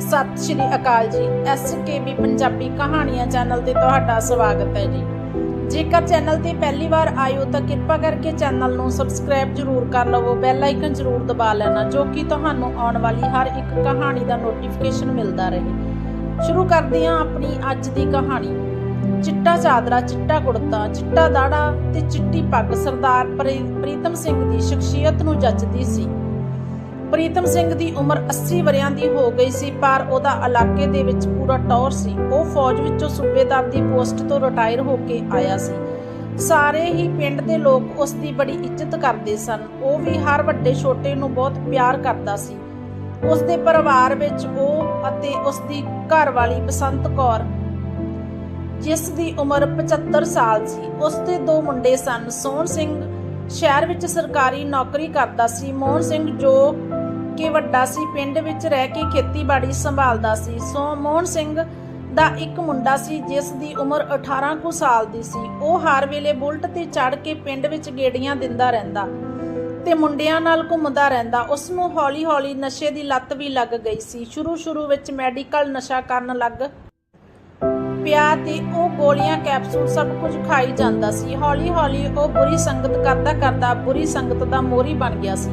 ਸਤਿ ਸ਼੍ਰੀ ਅਕਾਲ ਜੀ। ਐਸਕੇਬੀ ਪੰਜਾਬੀ ਕਹਾਣੀਆਂ ਚੈਨਲ ਤੇ ਤੁਹਾਡਾ ਸਵਾਗਤ ਹੈ ਜੀ। ਜੇਕਰ ਚੈਨਲ ਤੇ ਪਹਿਲੀ ਵਾਰ ਆਇਓ ਤਾਂ ਕਿਰਪਾ ਕਰਕੇ ਚੈਨਲ ਨੂੰ ਸਬਸਕ੍ਰਾਈਬ ਜ਼ਰੂਰ ਕਰ ਲਵੋ, ਬੈਲ ਆਈਕਨ ਜ਼ਰੂਰ ਦਬਾ ਲੈਣਾ, ਜੋ ਕਿ ਤੁਹਾਨੂੰ ਆਉਣ ਵਾਲੀ ਹਰ ਇੱਕ ਕਹਾਣੀ ਦਾ ਨੋਟੀਫਿਕੇਸ਼ਨ ਮਿਲਦਾ ਰਹੇ। ਸ਼ੁਰੂ ਕਰਦੇ ਹਾਂ ਆਪਣੀ ਅੱਜ ਦੀ ਕਹਾਣੀ। ਚਿੱਟਾ ਚਾਦਰਾ, ਚਿੱਟਾ ਕੁੜਤਾ, ਚਿੱਟਾ ਦਾੜਾ ਤੇ ਚਿੱਟੀ ਪੱਗ ਸਰਦਾਰ ਪ੍ਰੀਤਮ ਸਿੰਘ ਦੀ ਸ਼ਖਸੀਅਤ ਨੂੰ ਜੱਜਦੀ ਸੀ। ਪ੍ਰੀਤਮ ਸਿੰਘ ਦੀ ਉਮਰ 80 ਵਰਿਆਂ ਦੀ ਹੋ ਗਈ ਸੀ, ਪਰ ਉਹਦਾ ਇਲਾਕੇ ਦੇ ਵਿੱਚ ਪੂਰਾ ਟੌਰ ਸੀ। ਉਹ ਫੌਜ ਵਿੱਚੋਂ ਸੂਬੇਦਾਰ ਦੀ ਪੋਸਟ ਤੋਂ ਰਿਟਾਇਰ ਹੋ ਕੇ ਆਇਆ ਸੀ। ਸਾਰੇ ਹੀ ਪਿੰਡ ਦੇ ਲੋਕ ਉਸ ਦੀ ਬੜੀ ਇੱਜ਼ਤ ਕਰਦੇ ਸਨ। ਉਹ ਵੀ ਹਰ ਵੱਡੇ ਛੋਟੇ ਨੂੰ ਬਹੁਤ ਪਿਆਰ ਕਰਦਾ ਸੀ। ਉਸ ਦੇ ਪਰਿਵਾਰ ਵਿੱਚ ਉਹ ਅਤੇ ਉਸ ਦੀ ਘਰਵਾਲੀ ਬਸੰਤ ਕੌਰ, ਜਿਸ ਦੀ ਉਮਰ 75 ਸਾਲ ਸੀ, ਉਸ ਦੇ ਦੋ ਮੁੰਡੇ ਸਨ, ਸੋਹਣ ਸਿੰਘ ਸ਼ਹਿਰ ਵਿੱਚ ਸਰਕਾਰੀ ਨੌਕਰੀ ਕਰਦਾ ਸੀ ਮੋਹਨ ਸਿੰਘ ਜੋ ਕਿ ਵੱਡਾ ਸੀ, ਪਿੰਡ ਵਿੱਚ ਰਹਿ ਕੇ ਖੇਤੀਬਾੜੀ ਸੰਭਾਲਦਾ ਸੀ। ਸੋ ਮੋਹਨ ਸਿੰਘ ਦਾ ਇੱਕ ਮੁੰਡਾ ਸੀ, ਜਿਸ ਦੀ ਉਮਰ 18 ਕੁ ਸਾਲ ਦੀ ਸੀ। ਉਹ ਹਰ ਵੇਲੇ ਬੁਲਟ ਤੇ ਚੜ ਕੇ ਪਿੰਡ ਵਿੱਚ ਗੇੜੀਆਂ ਦਿੰਦਾ ਰਹਿੰਦਾ ਤੇ ਮੁੰਡਿਆਂ ਨਾਲ ਘੁੰਮਦਾ ਰਹਿੰਦਾ। ਉਸ ਨੂੰ ਹੌਲੀ-ਹੌਲੀ ਨਸ਼ੇ ਦੀ ਲੱਤ ਵੀ ਲੱਗ ਗਈ ਸੀ। ਸ਼ੁਰੂ-ਸ਼ੁਰੂ ਵਿੱਚ ਮੈਡੀਕਲ ਨਸ਼ਾ ਕਰਨ ਲੱਗ ਪਿਆ ਤੇ ਉਹ ਗੋਲੀਆਂ, ਕੈਪਸੂਲ ਸਭ ਕੁਝ ਖਾਈ ਜਾਂਦਾ ਸੀ। ਹੌਲੀ-ਹੌਲੀ ਉਹ ਬੁਰੀ ਸੰਗਤ ਕਰਦਾ ਕਰਦਾ ਬੁਰੀ ਸੰਗਤ ਦਾ ਮੋਰੀ ਬਣ ਗਿਆ ਸੀ।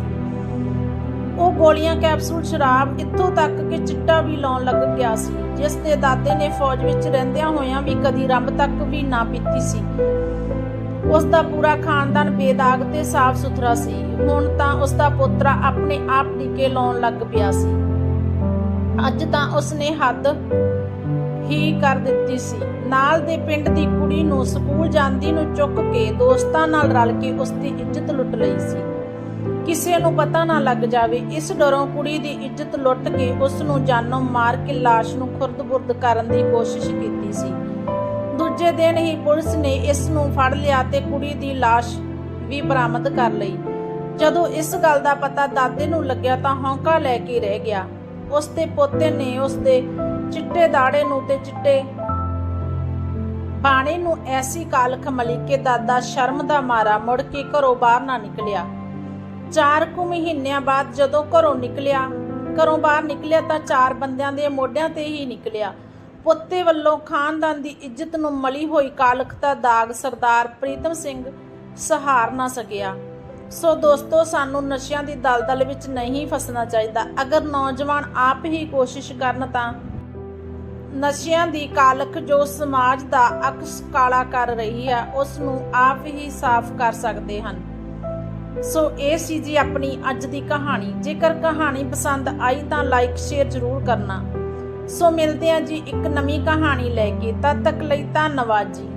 ਗੋਲੀਆਂ, ਕੈਪਸੂਲ, ਸ਼ਰਾਬ, ਇੱਥੋਂ ਤੱਕ ਕਿ ਚਿੱਟਾ ਵੀ ਲਾਉਣ ਲੱਗ ਗਿਆ ਸੀ। ਜਿਸ ਦੇ ਦਾਦੇ ਨੇ ਫੌਜ ਵਿੱਚ ਰਹਿੰਦਿਆਂ ਹੋਇਆਂ ਵੀ ਕਦੀ ਰੱਬ ਤੱਕ ਵੀ ਨਾ ਪੀਤੀ ਸੀ। ਉਸ ਦਾ ਪੂਰਾ ਖਾਨਦਾਨ ਬੇਦਾਗ ਤੇ ਸਾਫ਼ ਸੁਥਰਾ ਸੀ। ਹੁਣ ਤਾਂ ਉਸ ਦਾ ਪੋਤਰਾ ਆਪਣੇ ਆਪ ਟੀਕੇ ਲਾਉਣ ਲੱਗ ਪਿਆ ਸੀ। ਅੱਜ ਤਾਂ ਉਸ ਨੇ ਹੱਦ ਹੀ ਕਰ ਦਿੱਤੀ ਸੀ। ਨਾਲ ਦੇ ਪਿੰਡ ਦੀ ਕੁੜੀ ਨੂੰ ਸਕੂਲ ਜਾਂਦੀ ਨੂੰ ਚੁੱਕ ਕੇ ਦੋਸਤਾਂ ਨਾਲ ਰਲ ਕੇ ਉਸ ਦੀ ਇੱਜ਼ਤ ਲੁੱਟ ਲਈ ਸੀ। ਕਿਸੇ ਨੂੰ ਪਤਾ ਨਾ ਲੱਗ ਜਾਵੇ, ਇਸ ਡਰੋਂ ਕੁੜੀ ਦੀ ਇੱਜ਼ਤ ਲੁੱਟ ਕੇ ਉਸ ਨੂੰ ਜਾਨੋਂ ਮਾਰ ਕੇ ਲਾਸ਼ ਨੂੰ ਖੁਰਦ-ਬੁਰਦ ਕਰਨ ਦੀ ਕੋਸ਼ਿਸ਼ ਕੀਤੀ ਸੀ। ਦੂਜੇ ਦਿਨ ਹੀ ਪੁਲਿਸ ਨੇ ਇਸ ਨੂੰ ਫੜ ਲਿਆ ਤੇ ਕੁੜੀ ਦੀ ਲਾਸ਼ ਵੀ ਬਰਾਮਦ ਕਰ ਲਈ। ਜਦੋਂ ਇਸ ਗੱਲ ਦਾ ਪਤਾ ਦਾਦੇ ਨੂੰ ਲੱਗਿਆ ਤਾਂ ਹੌਂਕਾ ਲੈ ਕੇ ਰਹਿ ਗਿਆ। ਉਸ ਦੇ ਪੋਤੇ ਨੇ ਉਸ ਦੇ ਚਿੱਟੇ ਦਾੜੇ ਨੂੰ ਤੇ ਚਿੱਟੇ ਬਾਣੇ ਨੂੰ ਐਸੀ ਕਾਲਖ ਮਲੀ ਕੇ ਦਾਦਾ ਸ਼ਰਮ ਦਾ ਮਾਰਾ ਮੁੜ ਕੇ ਘਰੋਂ ਬਾਹਰ ਨਾ ਨਿਕਲਿਆ। ਚਾਰ ਕੁ ਮਹੀਨਿਆਂ ਬਾਅਦ ਜਦੋਂ ਘਰੋਂ ਨਿਕਲਿਆ, ਘਰੋਂ ਬਾਹਰ ਨਿਕਲਿਆ ਤਾਂ ਚਾਰ ਬੰਦਿਆਂ ਦੇ ਮੋਢਿਆਂ ਤੇ ਹੀ ਨਿਕਲਿਆ। ਪੁੱਤੇ ਵੱਲੋਂ ਖਾਨਦਾਨ ਦੀ ਇੱਜ਼ਤ ਨੂੰ ਮਲੀ ਹੋਈ ਕਾਲਖ ਦਾ ਦਾਗ ਸਰਦਾਰ ਪ੍ਰੀਤਮ ਸਿੰਘ ਸਹਾਰ ਨਾ ਸਕਿਆ। ਸੋ ਦੋਸਤੋ, ਸਾਨੂੰ ਨਸ਼ਿਆਂ ਦੀ ਦਲਦਲ ਵਿੱਚ ਨਹੀਂ ਫਸਣਾ ਚਾਹੀਦਾ। ਅਗਰ ਨੌਜਵਾਨ ਆਪ ਹੀ ਕੋਸ਼ਿਸ਼ ਕਰਨ ਤਾਂ ਨਸ਼ਿਆਂ ਦੀ ਕਾਲਖ ਜੋ ਸਮਾਜ ਦਾ ਅਕਸ ਕਾਲਾ ਕਰ ਰਹੀ ਹੈ, ਉਸ ਨੂੰ ਆਪ ਹੀ ਸਾਫ਼ ਕਰ ਸਕਦੇ ਹਨ। ਸੋ ਇਹ ਸੀ ਜੀ ਆਪਣੀ ਅੱਜ ਦੀ ਕਹਾਣੀ। ਜੇਕਰ ਕਹਾਣੀ ਪਸੰਦ ਆਈ ਤਾਂ ਲਾਈਕ ਸ਼ੇਅਰ ਜ਼ਰੂਰ ਕਰਨਾ। ਸੋ ਮਿਲਦੇ ਹਾਂ ਜੀ ਇੱਕ ਨਵੀਂ ਕਹਾਣੀ ਲੈ ਕੇ। ਤਦ ਤੱਕ ਲਈ ਧੰਨਵਾਦ ਜੀ।